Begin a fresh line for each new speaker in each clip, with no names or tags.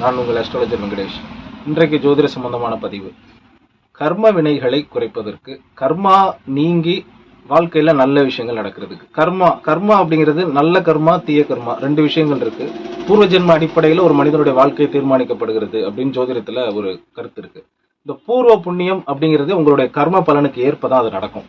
நான் உங்கள் அஸ்ட்ராலஜர் வெங்கடேஷ். இன்றைக்கு ஜோதிட சம்பந்தமான பதிவு. கர்ம வினைகளை குறைப்பதற்கு கர்மா நீங்கி வாழ்க்கையில நல்ல விஷயங்கள் நடக்கிறதுக்கு. கர்மா கர்மா அப்படிங்கிறது நல்ல கர்மா தீய கர்மா ரெண்டு விஷயங்கள் இருக்கு. பூர்வ ஜென்ம அடிப்படையில் ஒரு மனிதனுடைய வாழ்க்கை தீர்மானிக்கப்படுகிறது அப்படின்னு ஜோதிடத்தில் ஒரு கருத்து இருக்கு. இந்த பூர்வ புண்ணியம் அப்படிங்கிறது உங்களுடைய கர்ம பலனுக்கு ஏற்பதான் அது நடக்கும்.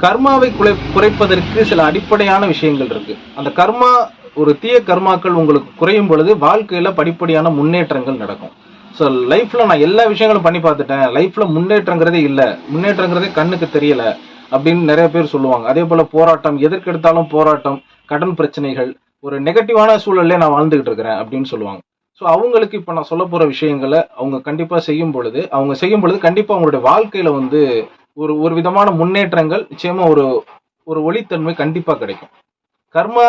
கர்மாவை குறை குறைப்பதற்கு சில அடிப்படையான விஷயங்கள் இருக்கு. அந்த கர்மா ஒரு தீய கர்மாக்கள் உங்களுக்கு குறையும் பொழுது வாழ்க்கையில் படிப்படியான முன்னேற்றங்கள் நடக்கும். ஸோ லைஃப்பில் நான் எல்லா விஷயங்களும் பண்ணி பார்த்துட்டேன். லைஃப்பில் முன்னேற்றங்கிறதே இல்லை. முன்னேற்றங்கிறதே கண்ணுக்கு தெரியலை அப்படின்னு நிறைய பேர் சொல்லுவாங்க. அதே போல் போராட்டம் எதற்கெடுத்தாலும் போராட்டம் கடன் பிரச்சனைகள் ஒரு நெகட்டிவான சூழல்லே நான் வாழ்ந்துகிட்டு இருக்கிறேன் அப்படின்னு சொல்லுவாங்க. ஸோ அவங்களுக்கு இப்போ நான் சொல்ல போகிற விஷயங்களை அவங்க கண்டிப்பாக செய்யும் பொழுது அவங்க செய்யும் பொழுது கண்டிப்பாக அவங்களுடைய வாழ்க்கையில் வந்து ஒரு ஒரு விதமான முன்னேற்றங்கள் நிச்சயமாக ஒரு ஒரு ஒளித்தன்மை கண்டிப்பாக கிடைக்கும். கர்மா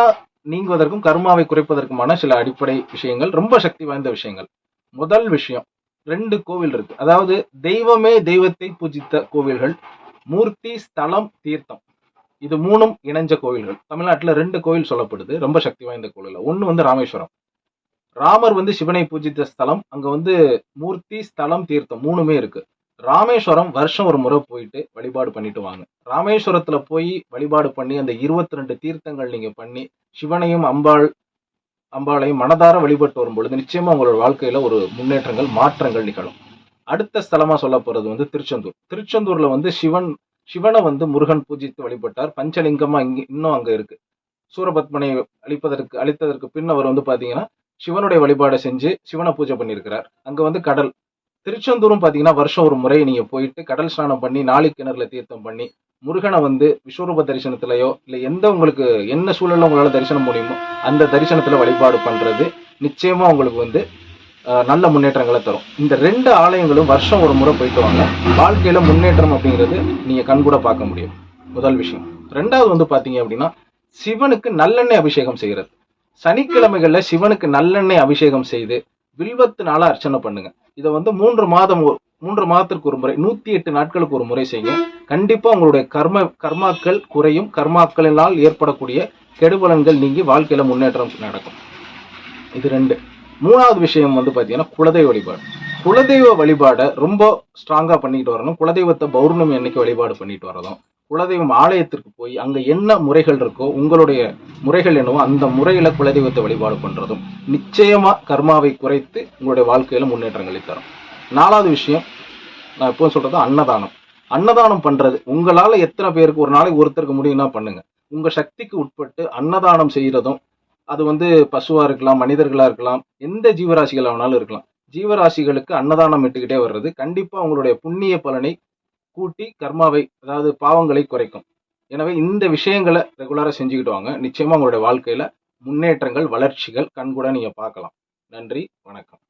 நீங்குவதற்கும் கர்மாவை குறைப்பதற்குமான சில அடிப்படை விஷயங்கள் ரொம்ப சக்தி வாய்ந்த விஷயங்கள். முதல் விஷயம் ரெண்டு கோவில் இருக்கு. அதாவது தெய்வமே தெய்வத்தை பூஜித்த கோவில்கள். மூர்த்தி ஸ்தலம் தீர்த்தம். இது மூணும் இணைஞ்ச கோவில்கள். தமிழ்நாட்டில் ரெண்டு கோவில் சொல்லப்படுது. ரொம்ப சக்தி வாய்ந்த கோவில் ஒன்று வந்து ராமேஸ்வரம். ராமர் வந்து சிவனை பூஜித்த ஸ்தலம். அங்கே வந்து மூர்த்தி ஸ்தலம் தீர்த்தம் மூணுமே இருக்கு. ராமேஸ்வரம் வருஷம் ஒரு முறை போயிட்டு வழிபாடு பண்ணிட்டு வாங்க. ராமேஸ்வரத்துல போய் வழிபாடு பண்ணி அந்த இருபத்தி ரெண்டு தீர்த்தங்கள் நீங்க பண்ணி சிவனையும் அம்பாள் அம்பாளையும் மனதார வழிபட்டு வரும் பொழுது நிச்சயமா உங்களோட வாழ்க்கையில ஒரு முன்னேற்றங்கள் மாற்றங்கள் நிகழும். அடுத்த ஸ்தலமா சொல்ல போறது வந்து திருச்செந்தூர். திருச்செந்தூர்ல வந்து சிவன் சிவனை வந்து முருகன் பூஜித்து வழிபட்டார். பஞ்சலிங்கமா இங்க இன்னும் அங்க இருக்கு. சூரபத்மனை அழிப்பதற்கு அழித்ததற்கு பின் அவர் வந்து பாத்தீங்கன்னா சிவனுடைய வழிபாடை செஞ்சு சிவனை பூஜை பண்ணியிருக்கிறார். அங்க வந்து கடல் திருச்செந்தூரும் பார்த்தீங்கன்னா வருஷம் ஒரு முறை நீங்கள் போயிட்டு கடல் ஸ்நானம் பண்ணி நாளை கிணறுல தீர்த்தம் பண்ணி முருகனை வந்து விஸ்வரூப தரிசனத்திலையோ இல்லை எந்த உங்களுக்கு என்ன சூழலில் உங்களால் தரிசனம் முடியுமோ அந்த தரிசனத்தில் வழிபாடு பண்ணுறது நிச்சயமாக உங்களுக்கு வந்து நல்ல முன்னேற்றங்களை தரும். இந்த ரெண்டு ஆலயங்களும் வருஷம் ஒரு முறை போயிட்டு வாங்க. வாழ்க்கையில் முன்னேற்றம் அப்படிங்கிறது நீங்கள் கண்கூட பார்க்க முடியும். முதல் விஷயம். ரெண்டாவது வந்து பார்த்தீங்க அப்படின்னா சிவனுக்கு நல்லெண்ணெய் அபிஷேகம் செய்கிறது சனிக்கிழமைகளில் சிவனுக்கு நல்லெண்ணெய் அபிஷேகம் செய்து வில்வத்தினால அர்ச்சனை பண்ணுங்கள் இதை வந்து மூன்று மாதம் மூன்று மாதத்திற்கு ஒரு முறை நூத்தி எட்டு நாட்களுக்கு ஒரு முறை செய்யுங்க. கண்டிப்பா உங்களுடைய கர்ம கர்மாக்கள் குறையும். கர்மாக்களினால் ஏற்படக்கூடிய கெடுபலன்கள் நீங்கி வாழ்க்கையில முன்னேற்றம் நடக்கும். இது ரெண்டு. மூணாவது விஷயம் வந்து பாத்தீங்கன்னா குலதெய்வ வழிபாடு. குலதெய்வ வழிபாடை ரொம்ப ஸ்ட்ராங்கா பண்ணிட்டு வரணும். குலதெய்வத்தை பௌர்ணமி அன்னைக்கு வழிபாடு பண்ணிட்டு வரதும் குலதெய்வம் ஆலயத்திற்கு போய் அங்க என்ன முறைகள் இருக்கோ உங்களுடைய முறைகள் என்னவோ அந்த முறையில குலதெய்வத்தை வழிபாடு பண்றதும் நிச்சயமா கர்மாவை குறைத்து உங்களுடைய வாழ்க்கையில முன்னேற்றங்களை தரும். நாலாவது விஷயம் நான் எப்போ சொல்றது அன்னதானம். அன்னதானம் பண்றது உங்களால எத்தனை பேருக்கு ஒரு நாளைக்கு ஒருத்தருக்கு முடியும்னா பண்ணுங்க. உங்க சக்திக்கு உட்பட்டு அன்னதானம் செய்யறதும் அது வந்து பசுவா இருக்கலாம் மனிதர்களா இருக்கலாம் எந்த ஜீவராசிகள் வேணாலும் இருக்கலாம். ஜீவராசிகளுக்கு அன்னதானம் இட்டுக்கிட்டே வர்றது கண்டிப்பா உங்களுடைய புண்ணிய பலனை கூட்டி கர்மாவை அதாவது பாவங்களை குறைக்கும். எனவே இந்த விஷயங்களை ரெகுலராக செஞ்சுக்கிட்டு வாங்க. நிச்சயமாக உங்களுடைய வாழ்க்கையில் முன்னேற்றங்கள் வளர்ச்சிகள் கண்கூட நீங்கள் பார்க்கலாம். நன்றி வணக்கம்.